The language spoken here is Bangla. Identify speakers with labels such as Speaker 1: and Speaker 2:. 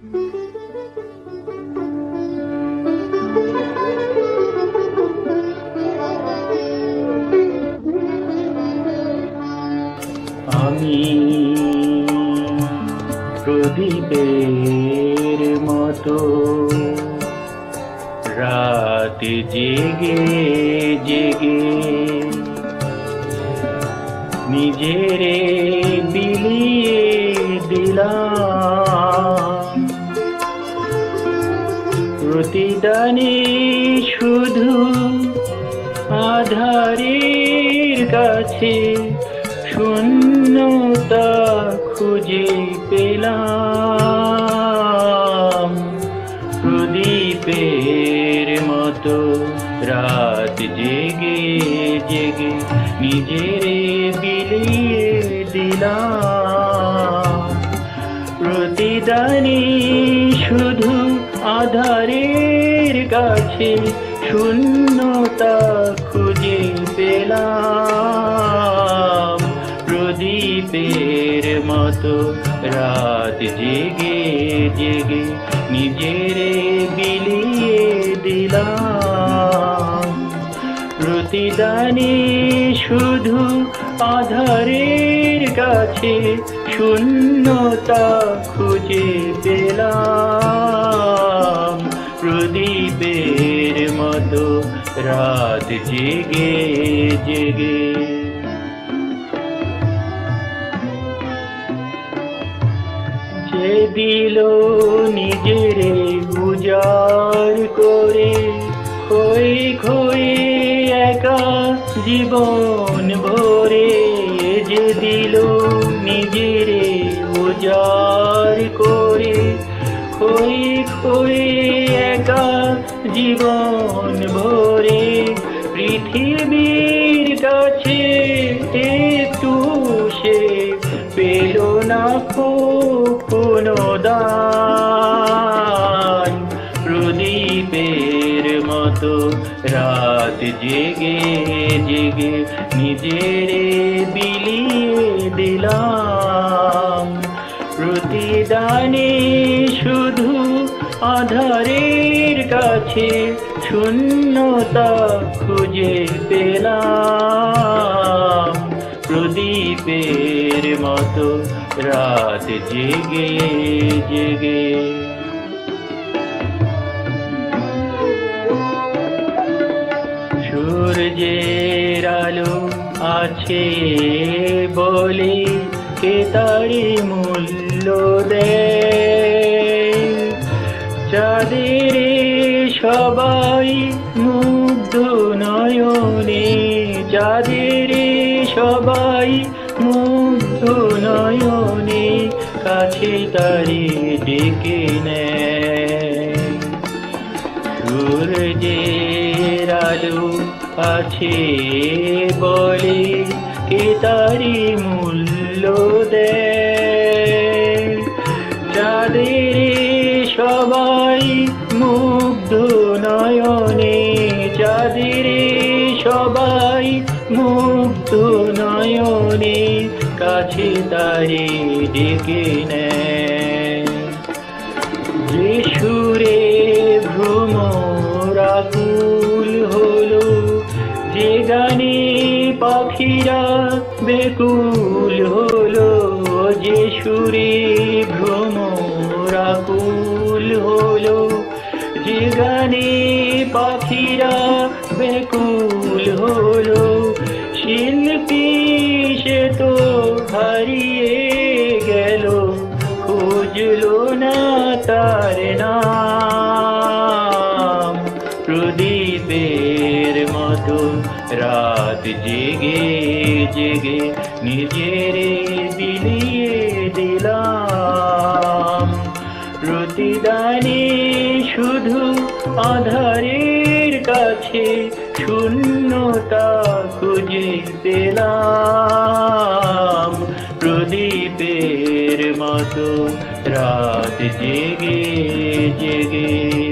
Speaker 1: আমি প্রদীপের মতো রাত জেগে জেগে নিজেরে বিলিয়ে দিলাম। প্রতিদানে শুধু আধারের কাছে শূন্যতা খুঁজে পেলাম। প্রদীপের মতো রাত জেগে জেগে নিজের বিলিয়ে দিলাম। প্রতিদানে শুধু আধারের কাছে শূন্যতা খুঁজে পেলাম। প্রদীপের মতো রাত জেগে জেগে নিজেরে বিলিয়ে দিলাম। প্রতিদানে শুধু আধারের কাছে শূন্যতা খুঁজে পেলাম। রাত জেগে জেগে যে দিল নিজেরে উজাড় করে খই খই একা জীবন ভরে যে দিল নিজেরে উজাড় করে খই খই একা জীবন ভরে পৃথিবীর কাছে একটু সে পেল না কোনো দান। প্রদীপের মতো রাত জেগে জেগে নিজেরে বিলিয়ে দিলাম। প্রতিদানে আধারের কাছে শূন্যতা খুঁজে পেলাম। প্রদীপের মতো রাত জেগে জেগে। সূর্যের আলো আছে বলে কে তারি মূল্য দেয়? চাঁদের সবাই মুগ্ধ নয়নে চাঁদের সবাই মুগ্ধ নয়নে কাছে তারি ডেকে নেয়। সূর্যের আলো আছে বলে কে তারি মূল্য দেয়? যাদের সবাই মুগ্ধ নয়নে যাদের সবাই মুগ্ধ নয়নে, কাছে তারি ডেকে নেয়। যে সুরে ভ্রমরাকুল হলো, যে গানে পাখিরা বেকুল হলো যে সুরে ভ্রমরাকুল গানে পাখিরা বেকুল হলো, শিল্পী সে তো হারিয়ে গেল, খুঁজলো না তার নাম। প্রদীপের মতো রাত জেগে জেগে নিজেরে বিলিয়ে দিলাম। প্রতিদানে আধারের কাছে শূন্যতা খুঁজে পেলাম। প্রদীপের মতো রাত জেগে জেগে।